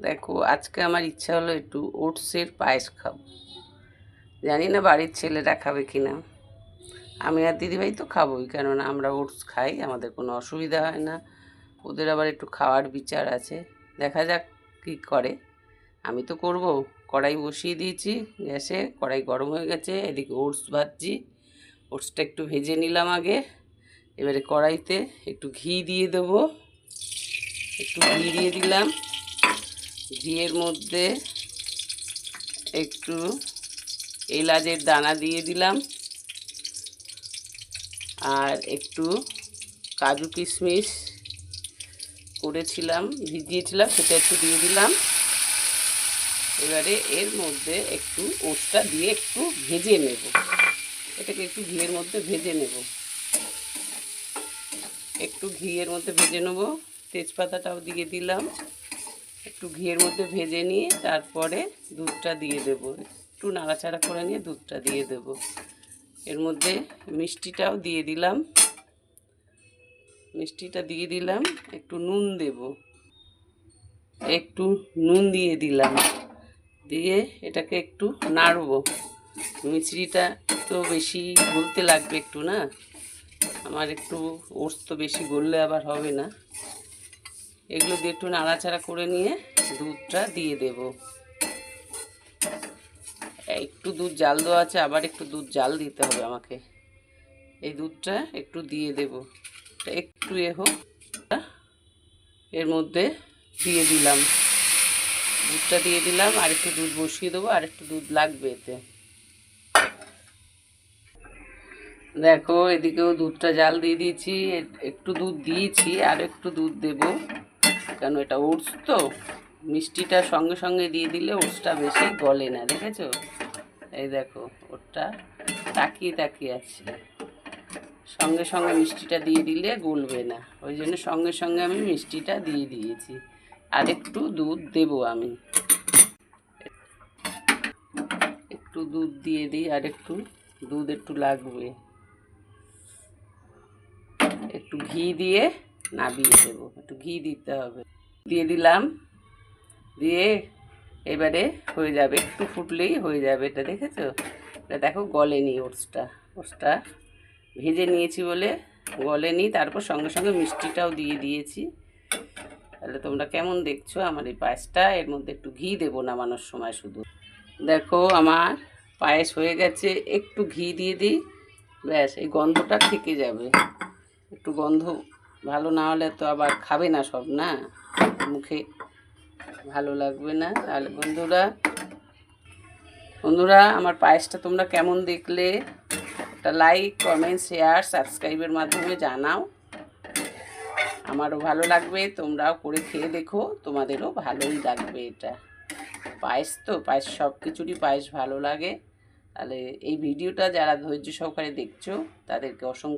দেখো, আজকে আমার ইচ্ছা হলো একটু ওটসের পায়েস খাব। জানি না বাড়ির ছেলেরা খাবে কি না। আমি আর দিদিভাই তো খাবোই, কেননা আমরা ওটস খাই, আমাদের কোনো অসুবিধা হয় না। ওদের আবার একটু খাওয়ার বিচার আছে। দেখা যাক কী করে। আমি তো করব, কড়াই বসিয়ে দিয়েছি, গ্যাসে, কড়াই গরম হয়ে গেছে, এদিকে ওটস ভাজছি। ওটসটা একটু ভেজে নিলাম আগে। এবারে কড়াইতে একটু ঘি দিয়ে দেবো। একটু ঘি দিয়ে দিলাম। ঘিয়ের মধ্যে একটু এলাচের দানা দিয়ে দিলাম। আর একটু কাজু কিশমিশ করেছিলাম, ভিজিয়েছিলাম, সেটা একটু দিয়ে দিলাম। এবারে এর মধ্যে একটু ওটসটা দিয়ে একটু ভেজে নেব। এটাকে একটু ঘিয়ের মধ্যে ভেজে নেব। একটু ঘিয়ের মধ্যে ভেজে নেব। তেজপাতাটাও দিয়ে দিলাম। একটু ঘিয়ের মধ্যে ভেজে নিয়ে তারপরে দুধটা দিয়ে দেব। একটু নাড়াচাড়া করে নিয়ে দুধটা দিয়ে দেব। এর মধ্যে মিষ্টিটাও দিয়ে দিলাম। মিষ্টিটা দিয়ে দিলাম, একটু নুন দেব। একটু নুন দিয়ে দিলাম। দিয়ে এটাকে একটু নাড়বো। মিষ্টিটা তো বেশি গলতে লাগবে একটু না? আমার একটু ওটস তো বেশি গললে আবার হবে না। এগুলো দিয়ে একটু নাড়াচাড়া করে নিয়ে দুধটা দিয়ে দেব। একটু দুধ জাল দেওয়া আছে, আবার একটু দুধ জাল দিতে হবে আমাকে। এই দুধটা একটু দিয়ে দেব। একটু এ হোক, এর মধ্যে দিয়ে দিলাম। দুধটা দিয়ে দিলাম, আর একটু দুধ বসিয়ে দেবো, আর একটু দুধ লাগবে এতে। দেখো, এদিকেও দুধটা জাল দিয়ে দিয়েছি একটু দুধ দিয়েছি, আর একটু দুধ দেব। কেন এটা ওটস তো? মিষ্টিটা সঙ্গে সঙ্গে দিয়ে দিলে ওটসটা বেশি গলে না, দেখেছ? এই দেখো ওটা তাকিয়ে তাকিয়ে আছে। সঙ্গে সঙ্গে মিষ্টিটা দিয়ে দিলে গলবে না। ওই জন্য সঙ্গে সঙ্গে আমি মিষ্টিটা দিয়ে দিয়েছি। আর একটু দুধ দেব আমি। একটু দুধ দিয়ে দিই, আর একটু দুধ একটু লাগবে। একটু ঘি দিয়ে নাবিয়ে দেবো। একটু ঘি দিতে হবে। দিয়ে দিলাম। দিয়ে এবারে হয়ে যাবে, একটু ফুটলেই হয়ে যাবে এটা, দেখেছ? এটা দেখো গলেনি ওটসটা। ওটসটা ভেজে নিয়েছি বলে গলেনি, তারপর সঙ্গে সঙ্গে মিষ্টিটাও দিয়ে দিয়েছি। তাহলে তোমরা কেমন দেখছ আমার এই পায়েসটা? এর মধ্যে একটু ঘি দেবো নামানোর সময় শুধু। দেখো আমার পায়েস হয়ে গেছে, একটু ঘি দিয়ে দিই, ব্যাস, এই গন্ধটা থেকে যাবে। একটু গন্ধ ভালো না হলে তো আবার খাবে না সব, না? মুখে ভালো লাগবে না। তাহলে বন্ধুরা বন্ধুরা, আমার পায়েসটা তোমরা কেমন দেখলে? একটা লাইক কমেন্ট শেয়ার সাবস্ক্রাইবের মাধ্যমে জানাও। আমারও ভালো লাগবে, তোমরাও করে খেয়ে দেখো, তোমাদেরও ভালোই লাগবে এটা। পায়েস তো, পায়েস সব কিছুরই পায়েস ভালো লাগে। তাহলে এই ভিডিওটা যারা ধৈর্য সহকারে দেখছ, তাদেরকে অসংখ্য